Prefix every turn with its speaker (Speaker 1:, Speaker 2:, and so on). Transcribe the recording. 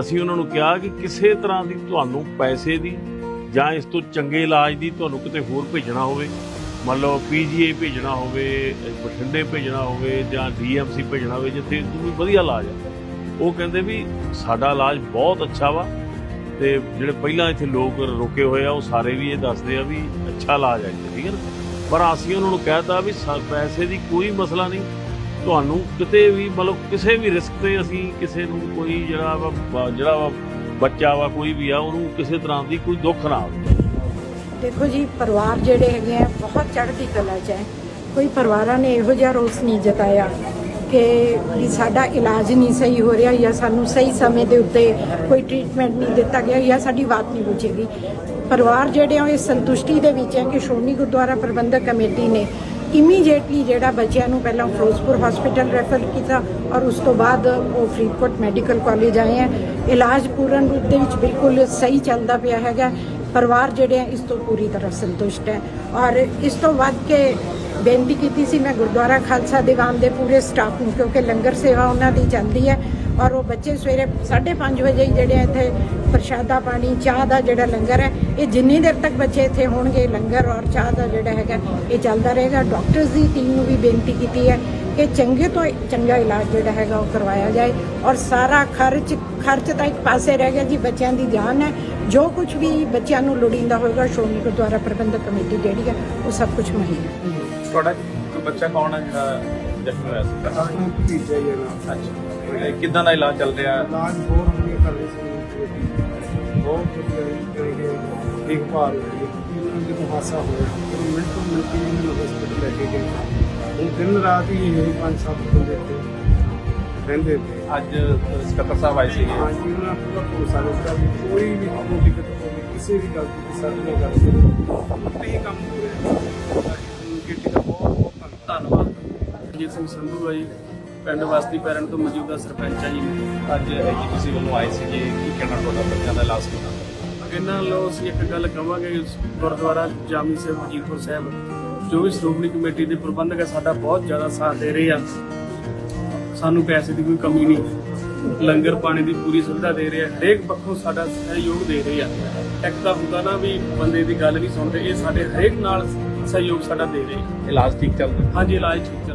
Speaker 1: ਅਸੀਂ ਉਹਨਾਂ ਨੂੰ ਕਿਹਾ ਕਿ ਕਿਸੇ ਤਰ੍ਹਾਂ ਦੀ ਤੁਹਾਨੂੰ ਪੈਸੇ ਦੀ ਜਾਂ ਇਸ ਤੋਂ ਚੰਗੇ ਇਲਾਜ ਦੀ ਤੁਹਾਨੂੰ ਕਿਤੇ ਹੋਰ ਭੇਜਣਾ ਹੋਵੇ, ਮੰਨ ਲਓ ਪੀਜੀਆਈ ਭੇਜਣਾ ਹੋਵੇ, ਬਠਿੰਡੇ ਭੇਜਣਾ ਹੋਵੇ ਜਾਂ ਡੀਐਮਸੀ ਭੇਜਣਾ ਹੋਵੇ, ਜਿੱਥੇ ਕੋਈ ਵਧੀਆ ਇਲਾਜ ਆ। ਉਹ ਕਹਿੰਦੇ ਵੀ ਸਾਡਾ ਇਲਾਜ ਬਹੁਤ ਅੱਛਾ ਵਾ ਤੇ ਜਿਹੜੇ ਪਹਿਲਾਂ ਇੱਥੇ ਲੋਕ ਰੁਕੇ ਹੋਏ ਆ, ਉਹ ਸਾਰੇ ਵੀ ਇਹ ਦੱਸਦੇ ਆ ਵੀ ਅੱਛਾ ਇਲਾਜ ਹੈ ਠੀਕ ਹੈ ਨਾ? ਪਰ ਅਸੀਂ ਉਹਨਾਂ ਨੂੰ ਕਹਿਤਾ ਵੀ ਪੈਸੇ ਦੀ ਕੋਈ ਮਸਲਾ ਨਹੀਂ। ਤੁਹਾਨੂੰ ਕਿਤੇ ਵੀ, ਮਤਲਬ ਕਿਸੇ ਵੀ ਰਿਸਕ ਤੇ ਅਸੀਂ ਕਿਸੇ ਨੂੰ ਕੋਈ ਜਿਹੜਾ ਵਾ ਜਿਹੜਾ ਵਾ ਬੱਚਾ ਵਾ, ਕੋਈ ਵੀ ਆ, ਉਹਨੂੰ ਕਿਸੇ ਤਰ੍ਹਾਂ ਦੀ ਕੋਈ ਦੁੱਖ ਨਾ ਆਵੇ।
Speaker 2: ਦੇਖੋ ਜੀ, ਪਰਿਵਾਰ ਜਿਹੜੇ ਹੈਗੇ ਆ, ਬਹੁਤ ਚੜ੍ਹਦੀ ਕਲਾ 'ਚ ਹੈ। ਕੋਈ ਪਰਿਵਾਰਾਂ ਨੇ ਇਹੋ ਜਿਹਾ ਰੋਸ ਨਹੀਂ ਜਤਾਇਆ ਕਿ ਵੀ ਸਾਡਾ ਇਲਾਜ ਨਹੀਂ ਸਹੀ ਹੋ ਰਿਹਾ ਜਾਂ ਸਾਨੂੰ ਸਹੀ ਸਮੇਂ ਦੇ ਉੱਤੇ ਕੋਈ ਟ੍ਰੀਟਮੈਂਟ ਨਹੀਂ ਦਿੱਤਾ ਗਿਆ ਜਾਂ ਸਾਡੀ ਬਾਤ ਨਹੀਂ ਪੁੱਛੇਗੀ ਪਰਿਵਾਰ ਜਿਹੜੇ ਆ, ਉਹ ਸੰਤੁਸ਼ਟੀ ਦੇ ਵਿੱਚ ਹੈ ਕਿ ਸ਼੍ਰੋਮਣੀ ਗੁਰਦੁਆਰਾ ਪ੍ਰਬੰਧਕ ਕਮੇਟੀ ਨੇ ਇਮੀਡੀਏਟਲੀ ਜਿਹੜਾ ਬੱਚਿਆਂ ਨੂੰ ਪਹਿਲਾਂ ਫਿਰੋਜ਼ਪੁਰ ਹਸਪੀਟਲ ਰੈਫਰ ਕੀਤਾ ਔਰ ਉਸ ਤੋਂ ਬਾਅਦ ਉਹ ਫਰੀਦਕੋਟ ਮੈਡੀਕਲ ਕਾਲਜ ਆਏ ਹੈ। ਇਲਾਜ ਪੂਰਨ ਰੂਪ ਦੇ ਵਿੱਚ ਬਿਲਕੁਲ ਸਹੀ ਚੱਲਦਾ ਪਿਆ ਹੈਗਾ। ਪਰਿਵਾਰ ਜਿਹੜੇ ਆ ਇਸ ਤੋਂ ਪੂਰੀ ਤਰ੍ਹਾਂ ਸੰਤੁਸ਼ਟ ਹੈ। ਔਰ ਇਸ ਤੋਂ ਵੱਧ ਕੇ ਬੇਨਤੀ ਕੀਤੀ ਸੀ ਮੈਂ ਗੁਰਦੁਆਰਾ ਖਾਲਸਾ ਦੀਵਾਨ ਦੇ ਪੂਰੇ ਸਟਾਫ ਨੂੰ, ਕਿਉਂਕਿ ਲੰਗਰ ਸੇਵਾ ਉਹਨਾਂ ਦੀ ਚੱਲਦੀ ਹੈ। ਔਰ ਉਹ ਬੱਚੇ ਸਵੇਰੇ 5:30 ਵਜੇ ਜਿਹੜੇ ਇੱਥੇ ਪ੍ਰਸ਼ਾਦਾ ਪਾਣੀ, ਚਾਹ ਦਾ ਜਿਹੜਾ ਲੰਗਰ ਹੈ, ਇਹ ਜਿੰਨੀ ਦੇਰ ਤੱਕ ਬੱਚੇ ਇੱਥੇ ਹੋਣਗੇ, ਲੰਗਰ ਔਰ ਚਾਹ ਦਾ ਜਿਹੜਾ ਹੈਗਾ, ਇਹ ਚੱਲਦਾ ਰਹੇਗਾ। ਡਾਕਟਰਸ ਦੀ ਟੀਮ ਨੂੰ ਵੀ ਬੇਨਤੀ ਕੀਤੀ ਹੈ ਕਿ ਚੰਗੇ ਤੋਂ ਚੰਗਾ ਇਲਾਜ ਜਿਹੜਾ ਹੈਗਾ ਉਹ ਕਰਵਾਇਆ ਜਾਏ ਔਰ ਸਾਰਾ ਖਰਚ ਖਰਚ ਤਾਂ ਇੱਕ ਪਾਸੇ ਰਹਿ ਗਿਆ ਜੀ, ਬੱਚਿਆਂ ਦੀ ਜਾਨ ਹੈ। ਜੋ ਕੁਝ ਵੀ ਬੱਚਿਆਂ ਨੂੰ ਲੋੜੀਂਦਾ ਹੋਏਗਾ, ਸ਼੍ਰੋਮਣੀ ਗੁਰਦੁਆਰਾ ਪ੍ਰਬੰਧਕ ਕਮੇਟੀ ਜਿਹੜੀ ਹੈ, ਉਹ ਸਭ ਕੁਝ ਮੁਹੱਈਆ
Speaker 3: ਤੁਹਾਡਾ ਬੱਚਾ ਕੌਣ ਹੈ ਜਿਹੜਾ ਜ਼ਖਮੀ ਹੋਇਆ ਸੀ।
Speaker 4: ਹਾਂ ਭਤੀਜਾ ਹੀ ਹੈ ਨਾ
Speaker 3: ਅੱਛਾ। ਕਿਦਾਂ ਦਾ ਇਲਾਜ ਚੱਲ ਰਿਹਾ?
Speaker 4: ਇਲਾਜ ਬਹੁਤ ਵਧੀਆ ਕਰ ਰਹੇ ਸੀ। ਬਹੁਤ ਵਧੀਆ ਦੇਖਭਾਲ ਹੋ ਹੈ। ਇਹਨਾਂ ਜਦੋਂ ਹਾਸਾ ਹੋਇਆ ਫਿਰ ਮਿੰਟ ਤੋਂ ਮਿੰਟ ਹੀ ਇਹਨਾਂ ਨੂੰ ਹਸਪੀਟਲ ਲੈ ਕੇ ਗਏ। ਹੁਣ ਦਿਨ ਰਾਤ ਹੀ ਇਹ ਪੰਜ ਸੱਤ ਬੰਦੇ ਤੇ ਰਹਿੰਦੇ ਨੇ।
Speaker 3: ਅੱਜ ਸਕੱਤਰ ਸਾਹਿਬ ਆਏ ਸੀਗੇ।
Speaker 4: ਹਾਂਜੀ ਉਹਨਾਂ ਪੂਰਾ ਭਰੋਸਾ ਦਿੱਤਾ ਵੀ ਕੋਈ ਵੀ ਕੋਈ ਦਿੱਕਤ ਹੋਵੇ ਕਿਸੇ ਵੀ ਗੱਲ ਦੀ ਸਾਡੇ ਨਾਲ ਗੱਲ ਕਰੋ ਤੇ ਇਹ ਕੰਮ ਹੋ ਰਿਹਾ ਹੈ ਦਾ ਬਹੁਤ ਬਹੁਤ ਧੰਨਵਾਦ।
Speaker 5: ਰਣਜੀਤ ਸਿੰਘ ਸੰਧੂ ਆ ਜੀ ਪਿੰਡ ਵਸਤੀ ਪੈਰਣ ਤੋਂ ਮੌਜੂਦਾ ਸਰਪੰਚ ਆ ਜੀ।
Speaker 3: ਅੱਜ ਜੀ ਤੁਸੀਂ ਵੱਲੋਂ ਆਏ ਸੀਗੇ। ਕੀ ਕਹਿਣਾ ਤੁਹਾਡਾ ਬੱਚਿਆਂ ਦਾ ਇਲਾਜ ਕਿਦਾਂ
Speaker 5: ਇਹਨਾਂ ਲੋ ਅਸੀਂ ਇੱਕ ਗੱਲ ਕਵਾਂਗੇ ਗੁਰਦੁਆਰਾ ਜਾਮੀ ਸਾਹਿਬ ਵਜੀਦਪੁਰ ਸਾਹਿਬ ਜੋ ਵੀ ਸ਼੍ਰੋਮਣੀ ਕਮੇਟੀ ਦੇ ਪ੍ਰਬੰਧਕ ਹੈ ਸਾਡਾ ਬਹੁਤ ਜ਼ਿਆਦਾ ਸਾਥ ਦੇ ਰਹੇ ਆ। ਸਾਨੂੰ ਪੈਸੇ ਦੀ ਕੋਈ ਕਮੀ ਨਹੀਂ ਲੰਗਰ ਪਾਣੀ ਦੀ ਪੂਰੀ ਸੁਵਿਧਾ ਦੇ ਰਹੇ ਆ ਹਰੇਕ ਪੱਖੋਂ ਸਾਡਾ ਸਹਿਯੋਗ ਦੇ ਰਹੇ ਆ। ਇੱਕ ਤਾਂ ਹੁੰਦਾ ਨਾ ਵੀ ਬੰਦੇ ਦੀ ਗੱਲ ਨਹੀਂ ਸੁਣਦੇ ਇਹ ਸਾਡੇ ਹਰੇਕ ਨਾਲ ਸਹਿਯੋਗ ਸਾਡਾ ਦੇ ਰਹੇ
Speaker 3: ਇਲਾਜ ਠੀਕ ਚੱਲ ਰਿਹਾ
Speaker 5: ਹਾਂਜੀ ਇਲਾਜ ਠੀਕ ਚੱਲ